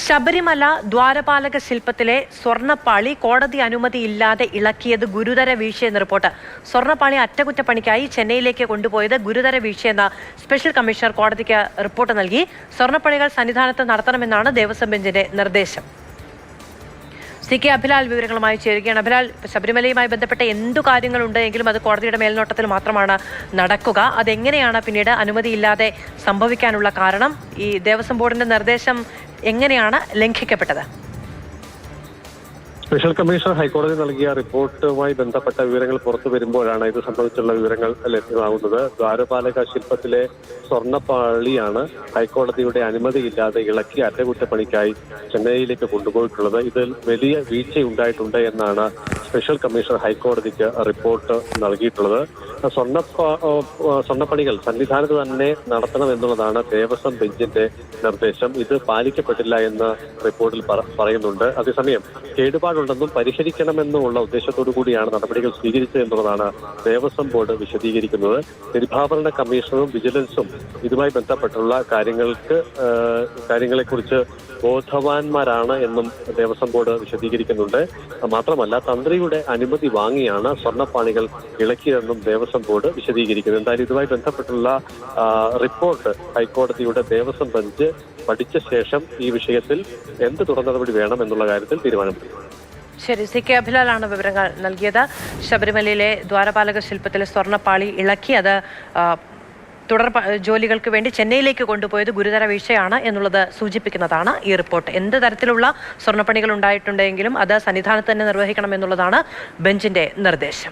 ശബരിമല ദ്വാരപാലക ശില്പത്തിലെ സ്വർണപ്പാളി കോടതി അനുമതിയില്ലാതെ ഇളക്കിയത് ഗുരുതര വീഴ്ചയെന്ന് റിപ്പോർട്ട്. സ്വർണപ്പാളി അറ്റകുറ്റപ്പണിക്കായി ചെന്നൈയിലേക്ക് കൊണ്ടുപോയത് ഗുരുതര വീഴ്ചയെന്ന സ്പെഷ്യൽ കമ്മീഷണർ കോടതിക്ക് റിപ്പോർട്ട് നൽകി. സ്വർണപ്പണികൾ സന്നിധാനത്ത് നടത്തണമെന്നാണ് ദേവസ്വം ബെഞ്ചിന്റെ നിർദ്ദേശം. സി കെ അഭിലാൽ വിവരങ്ങളുമായി ചേരുകയാണ്. അഭിലാൽ ശബരിമലയുമായി ബന്ധപ്പെട്ട എന്തു കാര്യങ്ങളുണ്ട് എങ്കിലും അത് കോടതിയുടെ മേൽനോട്ടത്തിൽ മാത്രമാണ് നടക്കുക. അതെങ്ങനെയാണ് പിന്നീട് അനുമതിയില്ലാതെ സംഭവിക്കാനുള്ള കാരണം? ഈ ദേവസ്വം ബോർഡിന്റെ നിർദ്ദേശം എങ്ങനെയാണ് ലംഘിക്കപ്പെട്ടത്? സ്പെഷ്യൽ കമ്മീഷണർ ഹൈക്കോടതി നൽകിയ റിപ്പോർട്ടുമായി ബന്ധപ്പെട്ട വിവരങ്ങൾ പുറത്തു വരുമ്പോഴാണ് ഇത് സംബന്ധിച്ചുള്ള വിവരങ്ങൾ ലഭ്യമാകുന്നത്. ദ്വാരപാലക ശില്പത്തിലെ സ്വർണപ്പാളിയാണ് ഹൈക്കോടതിയുടെ അനുമതിയില്ലാതെ ഇളക്കി അറ്റകുറ്റപ്പണിക്കായി ചെന്നൈയിലേക്ക് കൊണ്ടുപോയിട്ടുള്ളത്. ഇതിൽ വലിയ വീഴ്ചയുണ്ടായിട്ടുണ്ട് എന്നാണ് സ്പെഷ്യൽ കമ്മീഷണർ ഹൈക്കോടതിക്ക് റിപ്പോർട്ട് നൽകിയിട്ടുള്ളത്. സ്വർണ സ്വർണപ്പണികൾ സന്നിധാനത്ത് തന്നെ നടത്തണം എന്നുള്ളതാണ് ദേവസ്വം ബെഞ്ചിന്റെ നിർദ്ദേശം. ഇത് പാലിക്കപ്പെട്ടില്ല എന്ന് റിപ്പോർട്ടിൽ പറയുന്നുണ്ട്. അതേസമയം കേടുപാടുണ്ടെന്നും പരിഹരിക്കണമെന്നുമുള്ള ഉദ്ദേശത്തോടു കൂടിയാണ് നടപടികൾ സ്വീകരിച്ചത് എന്നുള്ളതാണ് ദേവസ്വം ബോർഡ് വിശദീകരിക്കുന്നത്. തിരുഭാവരണ കമ്മീഷനും വിജിലൻസും ഇതുമായി ബന്ധപ്പെട്ടുള്ള കാര്യങ്ങൾക്ക് കാര്യങ്ങളെക്കുറിച്ച് ബോധവാന്മാരാണ് എന്നും ദേവസ്വം ബോർഡ് വിശദീകരിക്കുന്നുണ്ട്. മാത്രമല്ല തന്ത്രിയുടെ അനുമതി വാങ്ങിയാണ് സ്വർണപ്പാണികൾ ഇളക്കിയതെന്നും ദേവസ്വം ബോർഡ് വിശദീകരിക്കുന്നു. എന്തായാലും ഇതുമായി ബന്ധപ്പെട്ടുള്ള റിപ്പോർട്ട് ഹൈക്കോടതിയുടെ ദേവസ്വം ബെഞ്ച് പഠിച്ച ശേഷം ഈ വിഷയത്തിൽ എന്ത് തുടർ നടപടി വേണം എന്നുള്ള കാര്യത്തിൽ തീരുമാനമെടുക്കും ശരി സി കെ അഭിലാലാണ് വിവരങ്ങൾ നൽകിയത്. ശബരിമലയിലെ ദ്വാരപാലക ശില്പത്തിലെ സ്വർണപ്പാളി ഇളക്കി അത് തുടർ ജോലികൾക്ക് വേണ്ടി ചെന്നൈയിലേക്ക് കൊണ്ടുപോയത് ഗുരുതര വീഴ്ചയാണ് എന്നുള്ളത് സൂചിപ്പിക്കുന്നതാണ് ഈ റിപ്പോർട്ട്. എന്ത് തരത്തിലുള്ള സ്വർണപ്പണികൾ ഉണ്ടായിട്ടുണ്ടെങ്കിലും അത് സന്നിധാനത്ത് തന്നെ നിർവഹിക്കണം എന്നുള്ളതാണ് ബെഞ്ചിന്റെ നിർദ്ദേശം.